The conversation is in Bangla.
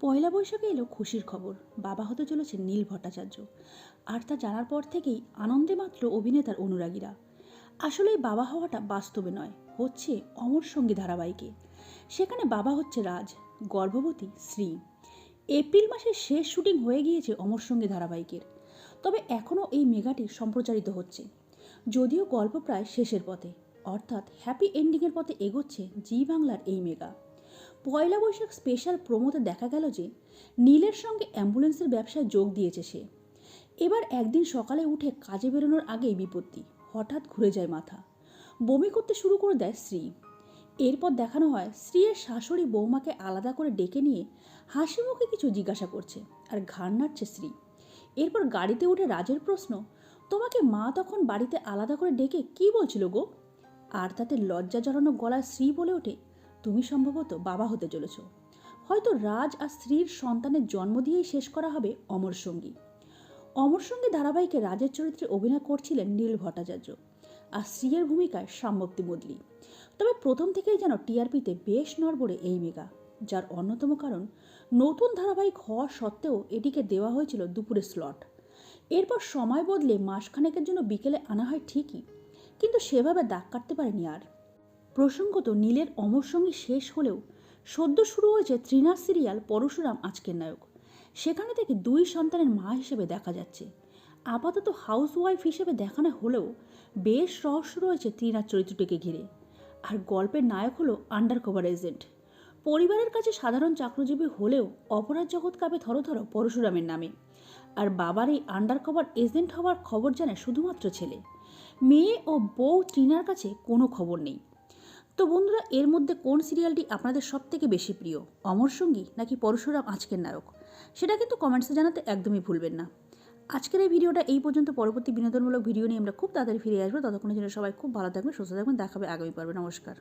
পয়লা বৈশাখে এলো খুশির খবর। বাবা হতে চলেছে নীল ভট্টাচার্য। আর তা জানার পর থেকেই আনন্দে মাত্র অভিনেতার অনুরাগীরা। আসলে বাবা হওয়াটা বাস্তবে নয়, হচ্ছে অমর সঙ্গী ধারাবাহিকে। সেখানে বাবা হচ্ছে রাজ, গর্ভবতী শ্রী এপ্রিল মাসের শেষ শুটিং হয়ে গিয়েছে অমর সঙ্গী ধারাবাহিকের। তবে এখনও এই মেগাটি সম্প্রচারিত হচ্ছে। যদিও গল্প প্রায় শেষের পথে। অর্থাৎ হ্যাপি এন্ডিংয়ের পথে এগোচ্ছে জি বাংলার এই মেগা। পয়লা বৈশাখ স্পেশাল প্রোমোতে দেখা গেল যে, নীলের সঙ্গে অ্যাম্বুলেন্সের ব্যবসায় যোগ দিয়েছে সে। এবার একদিন সকালে উঠে কাজে বেরোনোর আগেই বিপত্তি। হঠাৎ ঘুরে যায় মাথা। বমি করতে শুরু করে দেয় শ্রী এরপর দেখানো হয়, স্ত্রীর শাশুড়ি বৌমাকে আলাদা করে ডেকে নিয়ে হাসি মুখে কিছু জিজ্ঞাসা করছে আর ঘাড় নাড়ছে স্ত্রী। এরপর গাড়িতে উঠে রাজের প্রশ্ন, তোমাকে মা তখন বাড়িতে আলাদা করে ডেকে কি বলছিল গো? আর তাতে লজ্জা জড়ানো গলায় স্ত্রী বলে ওঠে তুমি সম্ভবত বাবা হতে চলেছ। হয়তো রাজ আর স্ত্রীর সন্তানের জন্ম দিয়েই শেষ করা হবে অমর সঙ্গী। অমর সঙ্গী ধারাবাহিকে রাজের চরিত্রে অভিনয় করছিলেন নীল ভট্টাচার্য আর স্ত্রীর ভূমিকায় সাম্যক্তি মদলি। তবে প্রথম থেকেই যেন টিআরপিতে বেশ নড়বড়ে এই মেগা, যার অন্যতম কারণ নতুন ধারাবাহিক হওয়া সত্ত্বেও এটিকে দেওয়া হয়েছিল দুপুরে স্লট। এরপর সময় বদলে মাসখানেকের জন্য বিকেলে আনা হয় ঠিকই, কিন্তু সেভাবে দাগ কাটতে পারেনি আর। প্রসঙ্গত নীলের অমর সঙ্গী শেষ হলেও সদ্য শুরু হয়েছে ত্রিনাথ সিরিয়াল পরশুরাম আজকের নায়ক। সেখানে থেকে দুই সন্তানের মা হিসেবে দেখা যাচ্ছে। আপাতত হাউস ওয়াইফ হিসেবে দেখানো হলেও বেশ রহস্য রয়েছে ত্রিনাথ চরিত্রটিকে ঘিরে। আর গল্পের নায়ক হলো আন্ডার কভার এজেন্ট পরিবারের কাছে সাধারণ চাকরিজীবী হলেও অপরাধ জগৎ কাঁপে থরথর পরশুরামের নামে। আর বাবার এই আন্ডার কভার এজেন্ট হওয়ার খবর জানে শুধুমাত্র ছেলে। মেয়ে ও বউ টিনার কাছে কোনো খবর নেই। তো বন্ধুরা, এর মধ্যে কোন সিরিয়ালটি আপনাদের সব থেকে বেশি প্রিয়? অমর সঙ্গী নাকি পরশুরাম আজকের নায়ক? সেটা কিন্তু কমেন্টসে জানাতে একদমই ভুলবেন না। আজকের এই ভিডিওটা এই পর্যন্ত। পরবর্তী বিনোদনমূলক ভিডিও নিয়ে আমরা খুব তাড়াতাড়ি ফিরে আসব। ততক্ষণের জন্য সবাই খুব ভালো থাকবেন, সুস্থ থাকবেন। দেখাবে আগামী পারবে। নমস্কার।